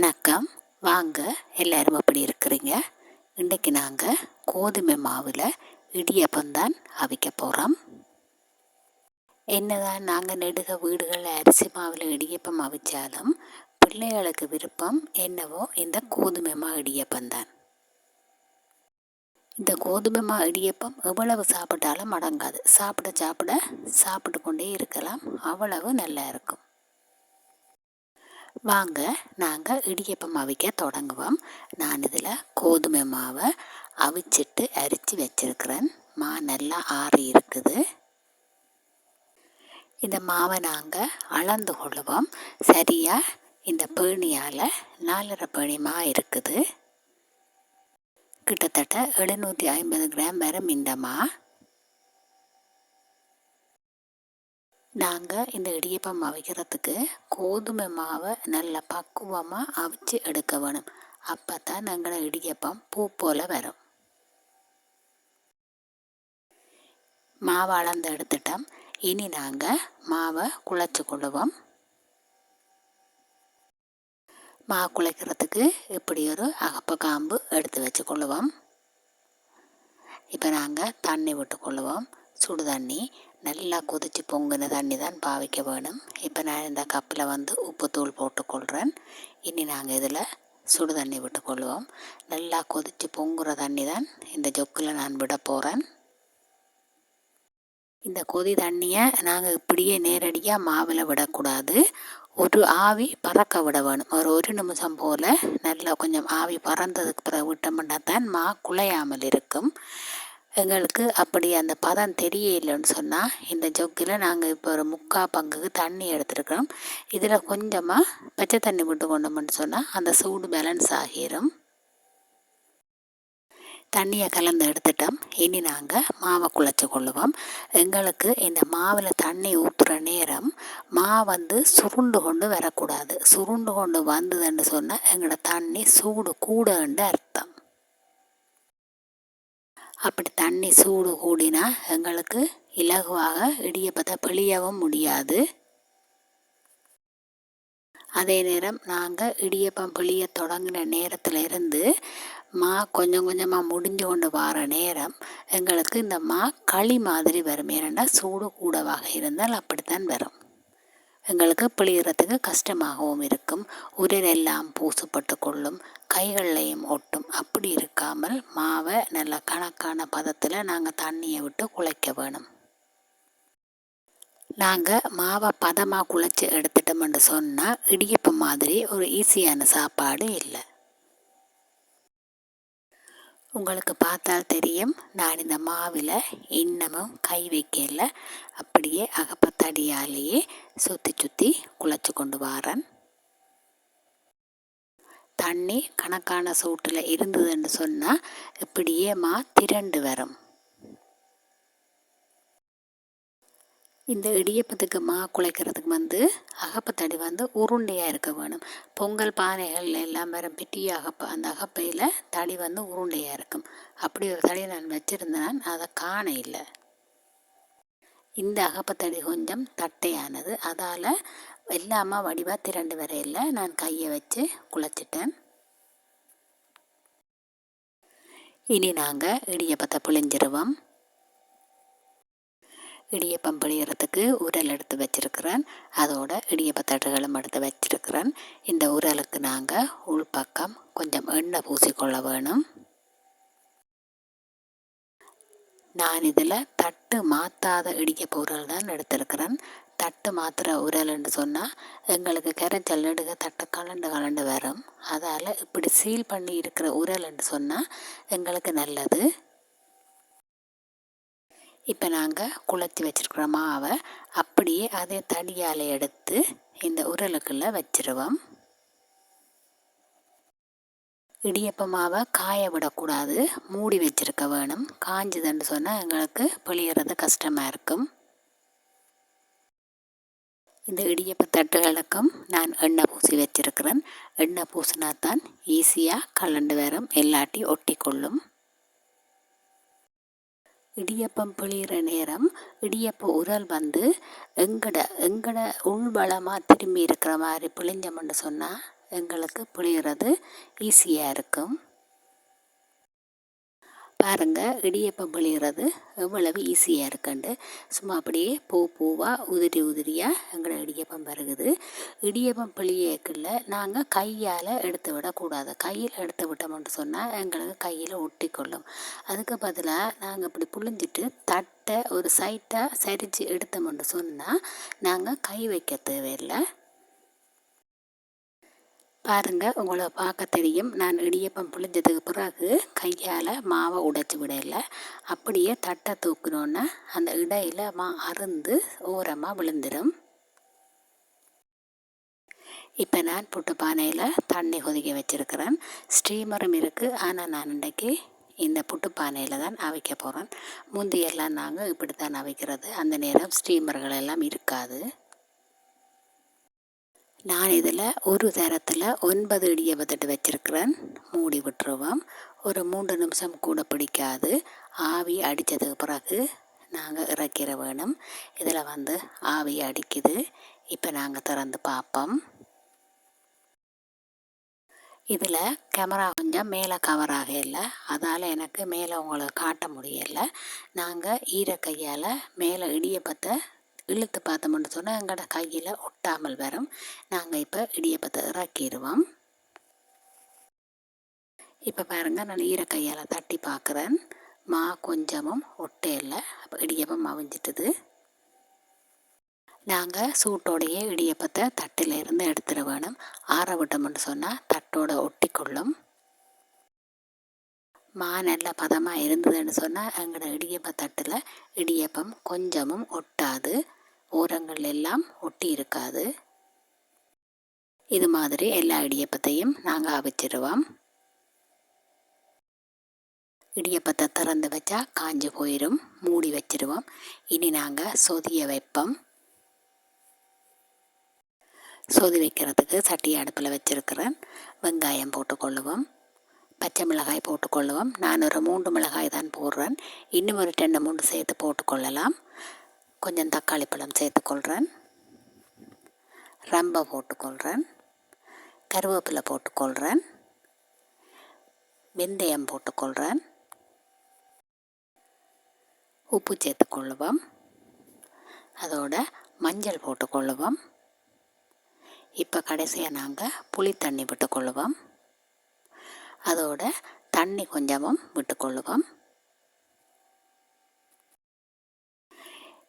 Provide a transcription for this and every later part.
வணக்கம். வாங்க எல்லாரும் எப்படி இருக்கிறீங்க? இன்றைக்கு நாங்கள் கோதுமை மாவில் இடியப்பம் தான் அவிக்க போகிறோம் என்னதான் நாங்கள் நெடுக வீடுகளில் அரிசி மாவில் இடியப்பம் அவிச்சாலும் பிள்ளைகளுக்கு விருப்பம் என்னவோ இந்த கோதுமை மா இடியப்பம் தான் இந்த கோதுமை மா இடியப்பம் எவ்வளவு சாப்பிட்டாலும் அடங்காது. சாப்பிட சாப்பிட சாப்பிட்டு கொண்டே இருக்கலாம். அவ்வளவு நல்லா இருக்கும். வாங்க நாங்கள் இடியப்பம் அவிக்க தொடங்குவோம். நான் இதில் கோதுமை மாவை அவிச்சிட்டு அரித்து வச்சிருக்கிறேன். மா நல்லா ஆறி இருக்குது. இந்த மாவை நாங்கள் அளந்து கொள்ளுவோம். சரியாக இந்த பேணியால் நாலரை பேணிமா இருக்குது. கிட்டத்தட்ட எழுநூற்றி ஐம்பது கிராம் வரும் இந்த மா. நாங்கள் இந்த இடியப்பம் அவிக்கிறதுக்கு கோதுமை மாவை நல்லா பக்குவமாக அவிச்சு எடுக்க வேணும். அப்போ தான் எங்களை இடியப்பம் பூ போல் வரும். மாவை அளந்து எடுத்துட்டோம். இனி நாங்கள் மாவை குழைச்சி கொள்ளுவோம். மா குழைக்கிறதுக்கு இப்படி ஒரு அகப்ப காம்பு எடுத்து வச்சு கொள்ளுவோம். இப்போ நாங்கள் தண்ணி விட்டு கொள்ளுவோம். சுடு தண்ணி. நல்லா கொதித்து பொங்கின தண்ணி தான் பாவிக்க வேணும். இப்போ நான் இந்த கப்பில் வந்து உப்புத்தூள் போட்டுக்கொள்கிறேன் இனி நாங்கள் இதில் சுடு தண்ணி விட்டுக்கொள்வோம் நல்லா கொதித்து பொங்குற தண்ணி தான் இந்த ஜொக்கில் நான் விட போகிறேன் இந்த கொதி தண்ணியை நாங்கள் இப்படியே நேரடியாக மாவில் விடக்கூடாது. ஒரு ஆவி பறக்க விட வேணும். ஒரு ஒரு நிமிஷம் போல் நல்லா கொஞ்சம் ஆவி பறந்ததுக்கு பிறகு விட்டோம்னா தான் மா குலையாமல் இருக்கும். எங்களுக்கு அப்படி அந்த பதம் தெரியலைன்னு சொன்னால் இந்த ஜொக்கில் நாங்கள் இப்போ ஒரு முக்கால் பங்குக்கு தண்ணி எடுத்துருக்கிறோம். இதில் கொஞ்சமாக பச்சை தண்ணி விட்டு கொண்டோம்னு சொன்னால் அந்த சூடு பேலன்ஸ் ஆகிரும். தண்ணியை கலந்து எடுத்துட்டோம். இனி நாங்கள் மாவை குழைச்சி கொள்ளுவோம். எங்களுக்கு இந்த மாவில் தண்ணி ஊற்றுற நேரம் மா வந்து சுருண்டு கொண்டு வரக்கூடாது. சுருண்டு கொண்டு வந்ததுன்னு சொன்னால் எங்களோட தண்ணி சூடு கூடன்னு அர்த்தம். அப்படி தண்ணி சூடு கூடினா எங்களுக்கு இலகுவாக இடியப்பத்தை பிழியவும் முடியாது. அதே நேரம் நாங்கள் இடியப்பம் பிழிய தொடங்கின நேரத்தில் இருந்து மா கொஞ்சம் கொஞ்சமாக முடிஞ்சு கொண்டு வர நேரம் எங்களுக்கு இந்த மா களி மாதிரி வரும். ஏன்னா சூடு கூடவாக இருந்தால் அப்படித்தான் வரும். எங்களுக்கு பிழிகிறதுக்கு கஷ்டமாகவும் இருக்கும். உரிரெல்லாம் பூசுப்பட்டு கொள்ளும். கைகள்லையும் ஒட்டும். அப்படி இருக்காமல் மாவை நல்ல கணக்கான பதத்தில் நாங்கள் தண்ணியை விட்டு குழைக்க வேணும். நாங்கள் மாவை பதமாக குழைச்சி எடுத்துட்டோம்னு சொன்னால் இடியப்பம் மாதிரி ஒரு ஈஸியான சாப்பாடு இல்லை. உங்களுக்கு பார்த்தால் தெரியும் நான் இந்த மாவில் இன்னமும் கை வைக்கல. அப்படியே அகப்பத்தடியாலேயே சுற்றி சுற்றி குழைச்சி கொண்டு வரேன். தண்ணி கணக்கான சூட்டில் இருந்ததுன்னு சொன்னால் இப்படியே மா திரண்டு வரும். இந்த இடியப்பத்துக்கு மா குழைக்கிறதுக்கு வந்து அகப்பத்தடி வந்து உருண்டையாக இருக்க வேணும். பொங்கல் பானைகள் எல்லாம் வரும் பெட்டிய அகப்ப அந்த அகப்பையில் தடி வந்து உருண்டையாக இருக்கும். அப்படி ஒரு தடியை நான் வச்சுருந்தேன் அதை காண இல்லை. இந்த அகப்பத்தடி கொஞ்சம் தட்டையானது. அதால் இல்லாமல் வடிவாக திரண்டு வரையில் நான் கையை வச்சு குழச்சிட்டேன். இனி நாங்கள் இடியப்பத்தை புழிஞ்சிருவோம். இடியப்பம் பிழியறதுக்கு உரல் எடுத்து வச்சுருக்கிறேன். அதோட இடியப்பத்தட்டுகளும் எடுத்து வச்சுருக்கிறேன். இந்த உரலுக்கு நாங்கள் உள்பக்கம் கொஞ்சம் எண்ணெய் பூசிக்கொள்ள வேணும். நான் இதில் தட்டு மாற்றாத இடிக்க பொருள் தான் எடுத்திருக்கிறேன். தட்டு மாத்திர உரல்னு சொன்னால் எங்களுக்கு கரைச்சல் நடுக தட்டை கலண்டு கலண்டு வரும். அதால் இப்படி சீல் பண்ணி இருக்கிற உரல்னு சொன்னால் எங்களுக்கு நல்லது. இப்போ நாங்கள் குளத்தி வச்சுருக்கிற மாவை அப்படியே அதே தடியால் எடுத்து இந்த உரலுக்குள்ளே வச்சிருவோம். இடியப்ப மாவை காய விடக்கூடாது. மூடி வச்சிருக்க வேணும். காஞ்சதுன்னு சொன்னால் எங்களுக்கு பிழியறது கஷ்டமாக இருக்கும். இந்த இடியப்ப தட்டுகளுக்கும் நான் எண்ணெய் பூசி வச்சிருக்கிறேன். எண்ணெய் பூசினா தான் ஈஸியாக கலண்டு வரும் எல்லாட்டி ஒட்டி கொள்ளும் இடியப்பம் பிழிகிற நேரம் இடியப்ப உரல் வந்து எங்கட எங்கட உள்வளமாக திரும்பி இருக்கிற மாதிரி பிழிஞ்சோம்னு சொன்னால் எங்களுக்கு பிழிகிறது ஈஸியாக இருக்கும். பாருங்கள் இடியப்பம் புளியறது எவ்வளவு ஈஸியாக இருக்குண்டு சும்மா அப்படியே பூ பூவாக உதிரி உதிரியாக எங்களோட இடியப்பம் பருகுது இடியப்பம் புளியக்குள்ள நாங்கள் கையால் எடுத்து விடக்கூடாது. கையில் எடுத்து விட்டோம்னு சொன்னால் எங்களுக்கு கையில் ஒட்டிக்கொள்ளும். அதுக்கு பதிலாக நாங்கள் இப்படி புழிஞ்சிட்டு தட்டை ஒரு சைட்டாக சரித்து எடுத்தோம்னு சொன்னால் நாங்கள் கை வைக்க தேவையில்லை. பாருங்கள் உங்களை பார்க்க தெரியும். நான் இடியப்பம் புளிஞ்சதுக்கு பிறகு கையால் மாவை உடைச்சி விடல. அப்படியே தட்டை தூக்கினோன்னா அந்த இடையில் மா அருந்து ஓரமாக விழுந்துடும் இப்போ நான் புட்டு பானையில் தண்ணி கொதிக்க வச்சுருக்கிறேன். ஸ்டீமரும் இருக்குது ஆனால் நான் இன்றைக்கி இந்த புட்டு பானையில் தான் அவிக்க போகிறேன் முந்தியெல்லாம் நாங்கள் இப்படி தான் அவைக்கிறது. அந்த நேரம் ஸ்டீமர்கள் எல்லாம் இருக்காது. நான் இதில் ஒரு தரத்தில் ஒன்பது இடியப்பத்தட்டு வச்சுருக்கிறேன். மூடி விட்டுருவோம். ஒரு மூன்று நிமிஷம் கூட பிடிக்காது. ஆவி அடித்ததுக்கு பிறகு நாங்கள் இறக்கிற வேணும். இதில் வந்து ஆவி அடிக்குது. இப்போ நாங்கள் திறந்து பார்ப்போம். இதில் கேமரா கொஞ்சம் மேலே கவராக இல்லை அதால் எனக்கு மேலே உங்களை காட்ட முடியலை. நாங்கள் ஈரக்கையால் மேலே இடியப்பத்தை இழுத்து பார்த்தோம்னு சொன்னால் எங்களோட கையில் ஒட்டாமல் வரும். நாங்கள் இப்போ இடியப்பத்தை இறக்கிடுவோம் இப்போ பாருங்கள் நான் ஈர கையால் தட்டி பார்க்குறேன் மா கொஞ்சமும் ஒட்டையில் அப்போ இடியப்பம் அவிஞ்சிட்டுது நாங்கள் சூட்டோடையே இடியப்பத்தை தட்டில் இருந்து எடுத்துட வேணும். ஆற விட்டோம்னு சொன்னால் தட்டோட ஒட்டிக்கொள்ளும். மா நல்ல பதமாக இருந்ததுன்னு சொன்னால் எங்களோட இடியப்ப தட்டில் இடியப்பம் கொஞ்சமும் ஒட்டாது. ஓரங்கள் எல்லாம் ஒட்டி இருக்காது. இது மாதிரி எல்லா இடியப்பத்தையும் நாங்கள் அவிச்சிடுவோம் இடியப்பத்தை திறந்து வச்சா காஞ்சு போயிடும் மூடி வச்சிடுவோம் இனி நாங்கள் சொதிய வைப்போம். சொதி வைக்கிறதுக்கு சட்டி அடுப்பில் வச்சுருக்கிறேன். வெங்காயம் போட்டுக்கொள்ளுவோம். பச்சை மிளகாய் போட்டுக்கொள்ளுவோம். நான் ஒரு மூன்று மிளகாய் தான் போடுறேன். இன்னும் ஒரு ரெண்டு மூன்று சேர்த்து போட்டுக்கொள்ளலாம். கொஞ்சம் தக்காளி பழம் சேர்த்துக்கொள்கிறேன். ரம்பை போட்டுக்கொள்கிறேன். கருவேப்பிலை போட்டுக்கொள்கிறேன். வெந்தயம் போட்டுக்கொள்கிறேன். உப்பு சேர்த்துக்கொள்ளுவோம். அதோட மஞ்சள் போட்டுக்கொள்ளுவோம். இப்போ கடைசியாக நாங்கள் புளி தண்ணி விட்டுக்கொள்ளுவோம். அதோட தண்ணி கொஞ்சமும் விட்டுக்கொள்ளுவோம்.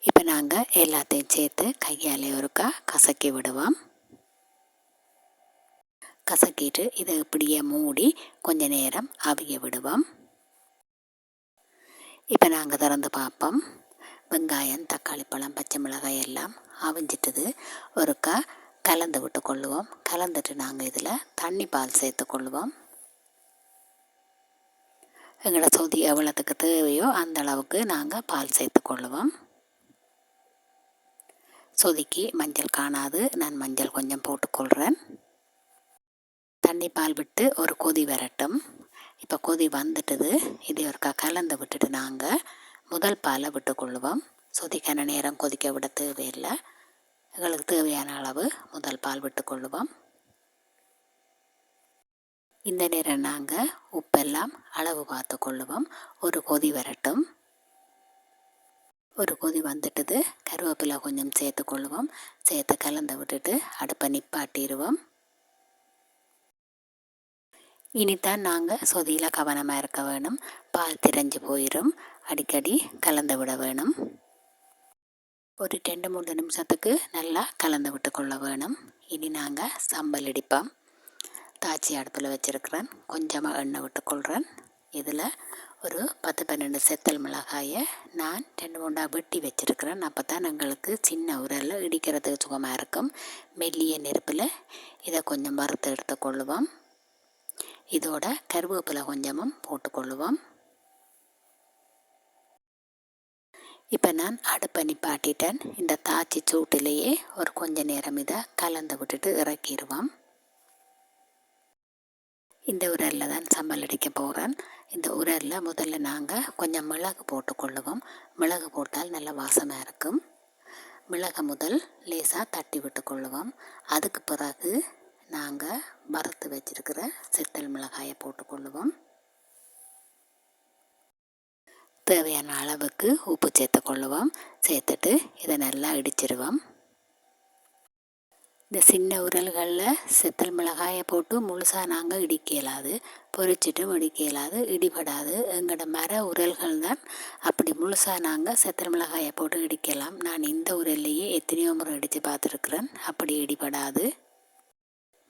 இப்போ நாங்கள் எல்லாத்தையும் சேர்த்து கையாலே ஒருக்கா கசக்கி விடுவோம். கசக்கிட்டு இதை இப்படியே மூடி கொஞ்ச நேரம் அவிய விடுவோம். இப்போ நாங்கள் திறந்து பார்ப்போம். வெங்காயம் தக்காளி பழம் பச்சை மிளகாய் எல்லாம் அவிஞ்சிட்டது. ஒருக்கா கலந்து விட்டு கொள்ளுவோம். கலந்துட்டு நாங்கள் இதில் தண்ணி பால் சேர்த்து கொள்ளுவோம். எங்களோட சொதி எவ்வளோத்துக்கு தேவையோ அந்த அளவுக்கு நாங்கள் பால் சேர்த்து கொள்ளுவோம். சொதுக்கி மஞ்சள் காணாது. நான் மஞ்சள் கொஞ்சம் போட்டுக்கொள்கிறேன் தண்ணி பால் விட்டு ஒரு கொதி வரட்டும். இப்போ கொதி வந்துட்டுது. இதை ஒருக்கா கலந்து விட்டுட்டு நாங்கள் முதல் பாலை விட்டுக்கொள்ளுவோம். சொதிக்கான நேரம் கொதிக்க விட தேவையில்லை. எங்களுக்கு தேவையான அளவு முதல் பால் விட்டுக்கொள்ளுவோம். இந்த நேரம் நாங்கள் உப்பெல்லாம் அளவு பார்த்து கொள்ளுவோம் ஒரு கொதி வரட்டும். ஒரு கொதி வந்துட்டுது. கருவேப்பிலை கொஞ்சம் சேர்த்து கொள்ளுவோம் சேர்த்து கலந்து விட்டுட்டு அடுப்பை நிப்பாட்டிடுவோம். இனித்தான் நாங்கள் சொதியில் கவனமாக இருக்க வேணும். பால் திரைஞ்சு போயிடும் அடிக்கடி கலந்து விட வேணும். ஒரு ரெண்டு மூணு நிமிஷத்துக்கு நல்லா கலந்து விட்டு கொள்ள வேணும். இனி நாங்கள் சம்பல் இடிப்போம். தாச்சி அடுப்பில் வச்சுருக்கிறேன். கொஞ்சமாக எண்ணெய் விட்டுக்கொள்கிறேன் இதில் ஒரு பத்து பன்னெண்டு செத்தல் மிளகாயை நான் ரெண்டு மூண்டா வெட்டி வச்சுருக்கிறேன். அப்போ தான் எங்களுக்கு சின்ன உரலில் இடிக்கிறதுக்கு சுகமாக இருக்கும். மெல்லிய நெருப்பில் இதை கொஞ்சம் வறுத்து எடுத்துக்கொள்ளுவோம் இதோட கருவேப்பிலை கொஞ்சமும் போட்டுக்கொள்ளுவோம் இப்போ நான் அடுப்பை நிப்பாட்டிட்டேன். இந்த தாச்சி சூட்டிலேயே ஒரு கொஞ்ச நேரம் இதை கலந்து விட்டுட்டு இறக்கிடுவோம். இந்த உரலில் தான் சம்பல் அடிக்க போகிறேன் இந்த உரலில் முதல்ல நாங்கள் கொஞ்சம் மிளகு போட்டுக்கொள்ளுவோம் மிளகு போட்டால் நல்ல வாசமாக இருக்கும். மிளகை முதல் லேசாக தட்டி விட்டு கொள்ளுவோம். அதுக்கு பிறகு நாங்கள் வறுத்து வச்சிருக்கிற சித்தல் மிளகாயை போட்டுக்கொள்ளுவோம் தேவையான அளவுக்கு உப்பு சேர்த்துக்கொள்ளுவோம் சேர்த்துட்டு இதை நல்லா இடிச்சிருவோம். இந்த சின்ன உரல்களில் செத்தல் மிளகாயை போட்டு முழுசாக நாங்கள் இடிக்க இயலாது பொறிச்சிட்டும் இடிக்க இயலாது இடிபடாது. எங்களோட மர உரல்கள் தான். அப்படி முழுசாக நாங்கள் செத்தல் மிளகாயை போட்டு இடிக்கலாம். நான் இந்த உரல்லையே எத்தனையோ முறை இடித்து பார்த்துருக்குறேன் அப்படி இடிபடாது.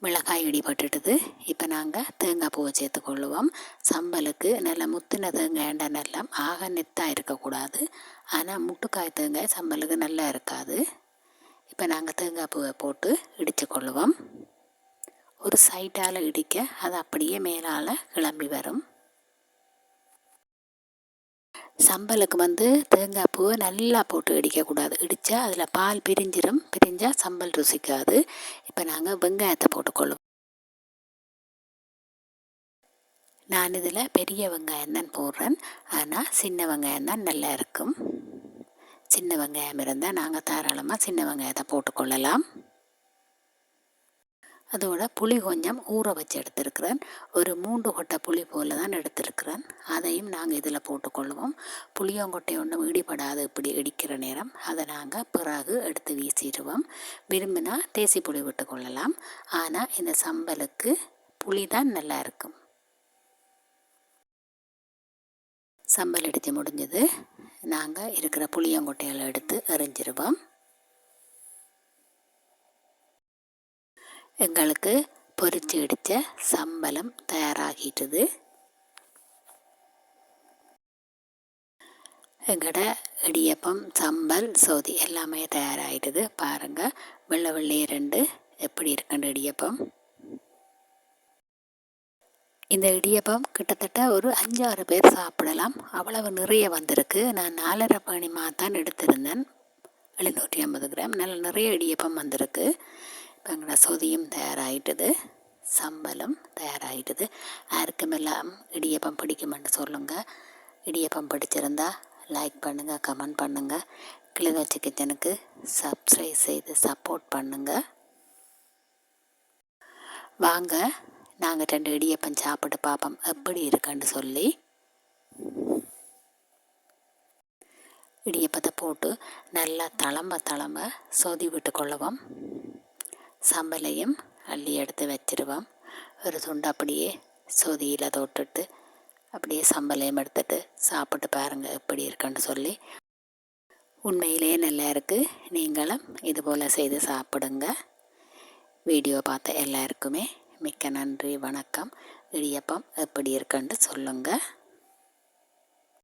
மிளகாய் இடிபட்டுட்டுது. இப்போ நாங்கள் தேங்காய் பூவை சேர்த்துக்கொள்ளுவோம் சம்பலுக்கு நல்ல முத்தின தேங்காய்ண்டா நல்லா ஆக நெத்தாக இருக்கக்கூடாது. ஆனால் முட்டுக்காய் தேங்காய் சம்பலுக்கு நல்லா இருக்காது. இப்போ நாங்கள் தேங்காய் பூவை போட்டு இடித்து கொள்ளுவோம். ஒரு சைட்டால் இடிக்க அது அப்படியே மேலால் கிளம்பி வரும். சம்பலுக்கு வந்து தேங்காய் பூவை நல்லா போட்டு இடிக்கக்கூடாது இடித்தா அதில் பால் பிரிஞ்சிடும் பிரிஞ்சால் சம்பல் ருசிக்காது. இப்போ நாங்கள் வெங்காயத்தை போட்டுக்கொள்ளுவோம் நான் இதில் பெரிய வெங்காயம் தான் போடுறேன். ஆனால் சின்ன வெங்காயம் தான் நல்லா இருக்கும். சின்ன வெங்காயம் இருந்தால் நாங்கள் தாராளமாக சின்ன வெங்காயத்தை போட்டுக்கொள்ளலாம். அதோட புளி கொஞ்சம் ஊற வச்சு எடுத்துருக்கிறேன். ஒரு மூன்று கொட்டை புளி போல் தான் எடுத்திருக்கிறேன். அதையும் நாங்கள் இதில் போட்டுக்கொள்வோம். புளியங்கொட்டை ஒன்றும் இடிபடாது இப்படி இடிக்கிற நேரம். அதை நாங்கள் பிறகு எடுத்து வீசிடுவோம். விரும்பினா தேசி புளி விட்டு கொள்ளலாம் ஆனால் இந்த சம்பலுக்கு புளி தான் நல்லா இருக்கும். சம்பல் அடித்து முடிஞ்சது. நாங்கள் இருக்கிற புளியங்கொட்டைகளை எடுத்து எறிஞ்சிருவோம் எங்களுக்கு பொறிச்சு அடித்த சம்பளம் தயாராகிட்டது. எங்களோட இடியப்பம் சம்பல் சோதி எல்லாமே தயாராகிட்டது. பாருங்கள் வெள்ளை வெள்ளையே ரெண்டு எப்படி இருக்குன்னு இடியப்பம்? இந்த இடியப்பம் கிட்டத்தட்ட ஒரு அஞ்சாறு பேர் சாப்பிடலாம். அவ்வளவு நிறைய வந்திருக்கு. நான் நாலரை பணிமா தான் எடுத்திருந்தேன். எழுநூற்றி ஐம்பது கிராம். நல்ல நிறைய இடியப்பம் வந்திருக்கு. இப்போ எங்களோட சொதியும் தயாராகிட்டுது சம்பலும் தயாராகிட்டுது யாருக்குமெல்லாம் இடியப்பம் பிடிக்குமென்னு சொல்லுங்கள் இடியப்பம் பிடிச்சிருந்தா லைக் பண்ணுங்கள் கமெண்ட் பண்ணுங்கள் கிளிநொச்சி கிச்சனுக்கு சப்ஸ்கிரைப் செய்து சப்போர்ட் பண்ணுங்கள் வாங்க நாங்கள் ரெண்டு இடியப்பம் சாப்பிட்டு பார்ப்போம் எப்படி இருக்குன்னு சொல்லி. இடியப்பத்தை போட்டு நல்லா தளம்ப தளம்ப சொதி விட்டு கொள்ளவும் சம்பலையும் அள்ளி எடுத்து வச்சிருவோம். ஒரு துண்டு அப்படியே சொதியில் தொட்டுட்டு அப்படியே சம்பளையும் எடுத்துட்டு சாப்பிட்டு பாருங்கள் எப்படி இருக்குன்னு சொல்லி. உண்மையிலே நல்லா இருக்குது நீங்களும் இதுபோல் செய்து சாப்பிடுங்க. வீடியோ பார்த்த எல்லாருக்குமே மிக்க நன்றி வணக்கம். இடியப்பம் எப்படி இருக்குன்னு சொல்லுங்கள்